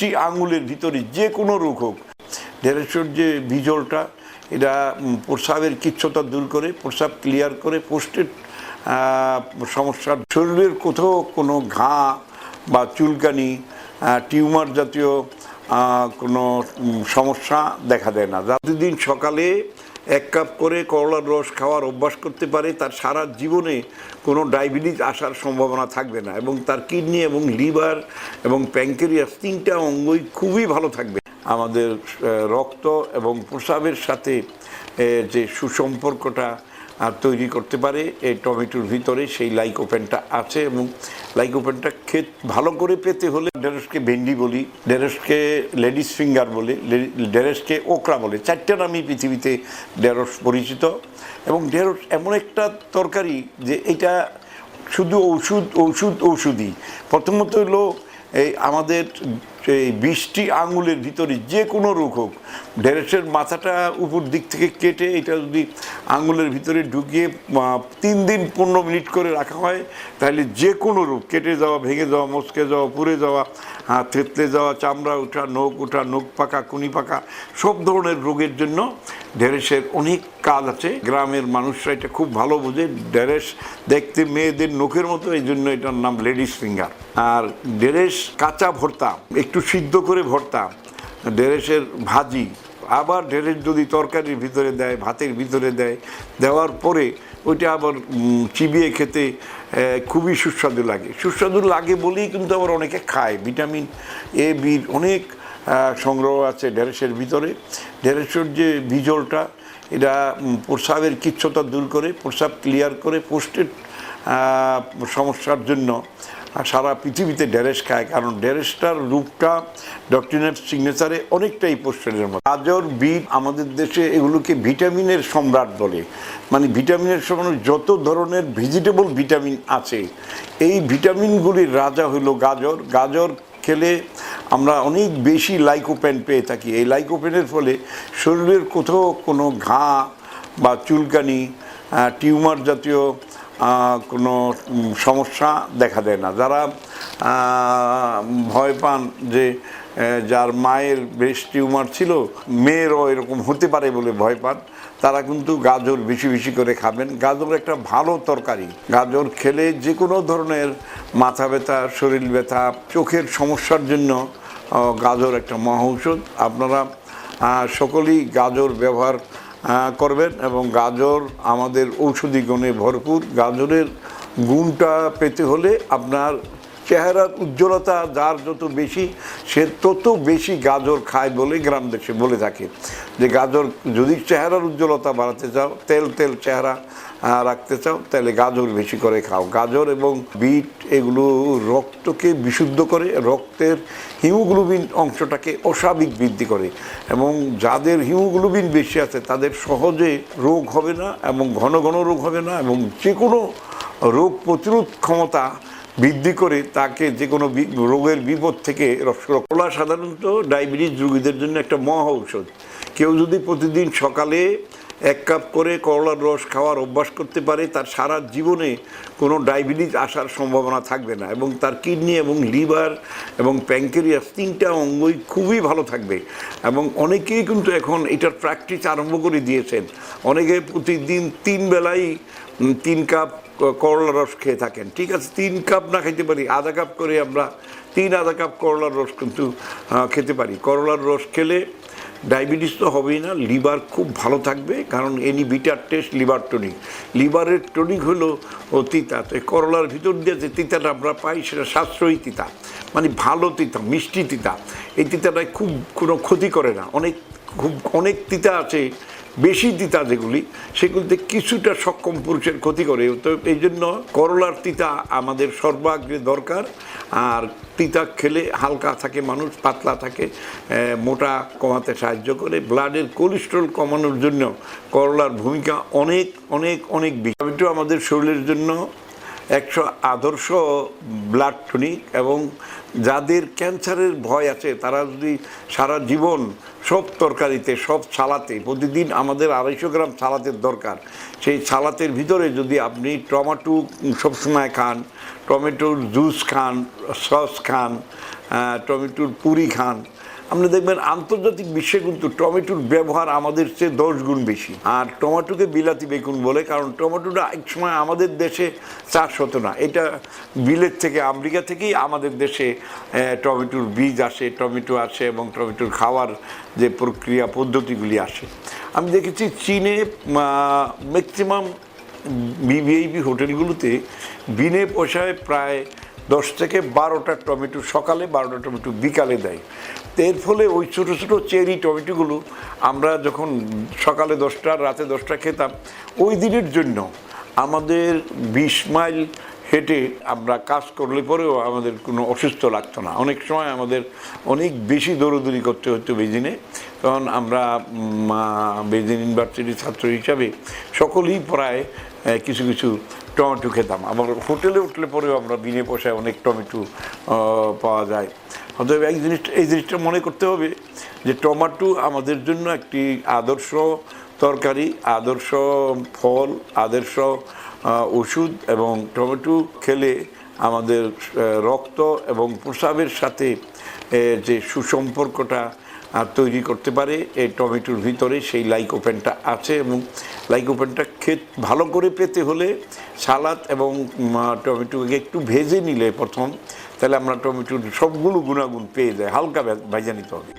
বিশটি আঙুলের ভিতরে যে কোনো রোগ হোক, ঢেঁড়সের যে বিজলটা, এটা প্রস্রাবের কিচ্ছতা দূর করে, প্রস্রাব ক্লিয়ার করে পোস্টের সমস্যা শরীরের কোথাও কোনো ঘা বা চুলকানি টিউমার জাতীয় কোনো সমস্যা দেখা দেয় না। প্রতিদিন সকালে এক কাপ করে করলার রস খাওয়ার অভ্যাস করতে পারে, তার সারা জীবনে কোনো ডায়াবেটিস আসার সম্ভাবনা থাকবে না এবং তার কিডনি এবং লিভার এবং প্যাঙ্কেরিয়াস তিনটা অঙ্গই খুবই ভালো থাকবে। আমাদের রক্ত এবং প্রসাবের সাথে যে সুসম্পর্কটা আহ, তৈরি করতে পারে এই টমেটোর ভিতরে সেই লাইকোপেনটা আছে এবং লাইকোপেনটা খেত ভালো করে পেতে হলে ঢেঁড়সকে ভেন্ডি বলি ঢেঁড়সকে লেডিস ফিঙ্গার বলে ঢেঁড়সকে ওকরা বলে। চারটে নামই পৃথিবীতে ঢেঁড়স পরিচিত এবং ঢেঁড়স এমন একটা তরকারি যে এটা শুধু ওষুধ ওষুধ ওষুধই প্রথমত হলো এই আমাদের এই বিশটি আঙুলের ভিতরে যে কোনো রোগ হোক ঢেঁড়সের মাথাটা উপর দিক থেকে কেটে এটা যদি আঙুলের ভিতরে ঢুকিয়ে তিন দিন পনেরো মিনিট করে রাখা হয় তাহলে যে কোনো রোগ কেটে যাওয়া ভেঙে যাওয়া মচকে যাওয়া পুড়ে যাওয়া আহ, থেতলে যাওয়া চামড়া ওঠা নখ ওঠা নখ পাকা কুনি পাকা সব ধরনের রোগের জন্য ঢেঁড়সের অনেক কাজ আছে। গ্রামের মানুষরা এটা খুব ভালো বোঝে। ঢেঁড়স দেখতে মেয়েদের নখের মতো এই জন্য এটার নাম লেডিস ফিঙ্গার। আর ঢেঁড়স কাঁচা ভর্তা একটু সিদ্ধ করে ভর্তা ঢেঁড়সের ভাজি। আবার ঢেঁড়স যদি তরকারির ভিতরে দেয়, ভাতের ভিতরে দেয়, দেওয়ার পরে ওইটা আবার চিবিয়ে খেতে খুবই সুস্বাদু লাগে। সুস্বাদু লাগে বলেই কিন্তু আবার অনেকে খায়। ভিটামিন এ বির অনেক সংগ্রহ আছে ঢেঁড়সের ভিতরে। ঢেঁড়সের যে বিজলটা, এটা প্রস্রাবের কিচ্ছতা দূর করে, প্রস্রাব ক্লিয়ার করে পোস্টের সমস্যার জন্য সারা পৃথিবীতে ঢেঁড়স খায়, কারণ ঢেঁড়সটার রূপটা ডক্টরিনের সিগনেচারে অনেকটাই পোস্টারের মতো গাজর, বিট আমাদের দেশে এগুলোকে ভিটামিনের সম্রাট বলে। মানে ভিটামিনের সমান যত ধরনের ভেজিটেবল ভিটামিন আছে, এই ভিটামিনগুলির রাজা হলো গাজর। গাজর খেলে আমরা অনেক বেশি লাইকোপেন পেয়ে থাকি। এই লাইকোপেনের ফলে শরীরের কোথাও কোনো ঘা বা চুলকানি টিউমার জাতীয় কোনো সমস্যা দেখা দেয় না। যারা ভয় পান যে যার মায়ের বেশ টিউমার ছিল, মেয়েরও এরকম হতে পারে বলে ভয় পান, তারা কিন্তু গাজর বেশি বেশি করে খাবেন। গাজর একটা ভালো তরকারি। গাজর খেলে যে কোনো ধরনের মাথা ব্যথা, শরীর ব্যথা, চোখের সমস্যার জন্য গাজর একটা মহা ঔষধ। আপনারা সকলেই গাজর ব্যবহার করবেন এবং গাজর আমাদের ঔষধি গুণে ভরপুর। গাজরের গুণটা পেতে হলে আপনার চেহারার উজ্জ্বলতা যার যত বেশি, সে তত বেশি গাজর খায় বলে গ্রাম দেশে বলে থাকে। যে গাজর যদি চেহারার উজ্জ্বলতা বাড়াতে চাও, তেল তেল চেহারা রাখতে চাও, তাহলে গাজর বেশি করে খাও। গাজর এবং বিট এগুলো রক্তকে বিশুদ্ধ করে, রক্তের হিমোগ্লোবিন অংশটাকে অস্বাভাবিক বৃদ্ধি করে এবং যাদের হিমোগ্লোবিন বেশি আছে, তাদের সহজে রোগ হবে না এবং ঘন ঘন রোগ হবে না এবং যে কোনো রোগ প্রতিরোধ ক্ষমতা বৃদ্ধি করে তাকে যে কোনো রোগের বিপদ থেকে কলা সাধারণত ডায়াবেটিস রোগীদের জন্য একটা মহা ঔষধ। কেউ যদি প্রতিদিন সকালে এক কাপ করে করলার রস খাওয়ার অভ্যাস করতে পারে, তার সারা জীবনে কোনো ডায়াবেটিস আসার সম্ভাবনা থাকবে না এবং তার কিডনি এবং লিভার এবং প্যাঙ্কেরিয়াস তিনটা অঙ্গই খুবই ভালো থাকবে। এবং অনেকেই কিন্তু এখন এটার প্র্যাকটিস আরম্ভ করে দিয়েছেন। অনেকে প্রতিদিন তিন বেলাই তিন কাপ করলার রস খেয়ে থাকেন। ঠিক আছে, তিন কাপ না খেতে পারি, আধা কাপ করে আমরা তিন আধা কাপ করলার রস কিন্তু খেতে পারি। করলার রস খেলে ডায়াবেটিস তো হবেই না, লিভার খুব ভালো থাকবে, কারণ any bitter taste liver tonic. লিভারের টনিক হলো ও তিতা তো করলার ভিতর দিয়ে যে তিতাটা আমরা পাই সেটা সাশ্রয়ী তিতা মানে ভালো তিতা, মিষ্টি তিতা। এই তিতাটায় খুব কোনো ক্ষতি করে না। অনেক, খুব অনেক তিতা আছে বেশি তিতা যেগুলি, সেগুলিতে কিছুটা সক্ষম পুরুষের ক্ষতি করে। তো এই জন্য করলার তিতা আমাদের সর্বাগ্রে দরকার। আর তিতা খেলে হালকা থাকে মানুষ, পাতলা থাকে মোটা কমাতে সাহায্য করে। ব্লাডের কোলেস্ট্রল কমানোর জন্য করলার ভূমিকা অনেক অনেক অনেক বেশি। আমাদের শরীরের জন্য একশো আদর্শ ব্লাড টনিক এবং যাদের ক্যান্সারের ভয় আছে, তারা যদি সারা জীবন সব তরকারিতে, সব সালাতে প্রতিদিন আমাদের আড়াইশো গ্রাম সালাতের দরকার, সেই সালাতের ভিতরে যদি আপনি টমেটো সবসময় খান, টমেটোর জুস খান, সস খান টমেটোর পুরি খান আপনি দেখবেন আন্তর্জাতিক বিশ্বে কিন্তু টমেটোর ব্যবহার আমাদের চেয়ে দশ গুণ বেশি। আর টমেটোকে বিলাতি বেগুন বলে, কারণ টমেটোটা এক সময় আমাদের দেশে চাষ হতো না। এটা বিলের থেকে, আমেরিকা থেকেই আমাদের দেশে টমেটোর বীজ আসে, টমেটো আসে এবং টমেটোর খাওয়ার যে প্রক্রিয়া পদ্ধতিগুলি আসে। আমি দেখেছি চীনে ম্যাক্সিমাম বিভিআইপি হোটেলগুলোতে বিনে পয়সায় প্রায় দশ থেকে বারোটা টমেটো সকালে, বারোটা টমেটো বিকালে দেয়। এর ফলে ওই ছোটো ছোটো চেরি, টমেটোগুলো আমরা যখন সকালে দশটা, রাতে দশটা খেতাম, ওই দিনের জন্য আমাদের বিশ মাইল হেঁটে আমরা কাজ করলে পরেও আমাদের কোনো অসুস্থ লাগতো না। অনেক সময় আমাদের অনেক বেশি দৌড়দৌড়ি করতে হতো বেজিনে, কারণ আমরা বেজিন ইউনিভার্সিটির ছাত্র হিসাবে সকলেই প্রায় কিছু কিছু টমেটো খেতাম। আমার হোটেলে উঠলে পরেও আমরা বিনে পয়সায় অনেক টমেটো পাওয়া যায়। অতএব এই জিনিসটা এই জিনিসটা মনে করতে হবে যে টমেটো আমাদের জন্য একটি আদর্শ তরকারি, আদর্শ ফল, আদর্শ ওষুধ এবং টমেটো খেলে আমাদের রক্ত এবং প্রস্রাবের সাথে যে সুসম্পর্কটা তৈরি করতে পারে এই টমেটোর ভিতরে সেই লাইকোপেনটা আছে এবং লাইকোপেনটা খেত ভালো করে পেতে হলে সালাদ এবং টমেটোকে একটু ভেজে নিলে প্রথম, তাহলে আমরা টমেটোর সবগুলো গুণাগুণ পেয়ে যাই, হালকা ভেজে নিতে হবে।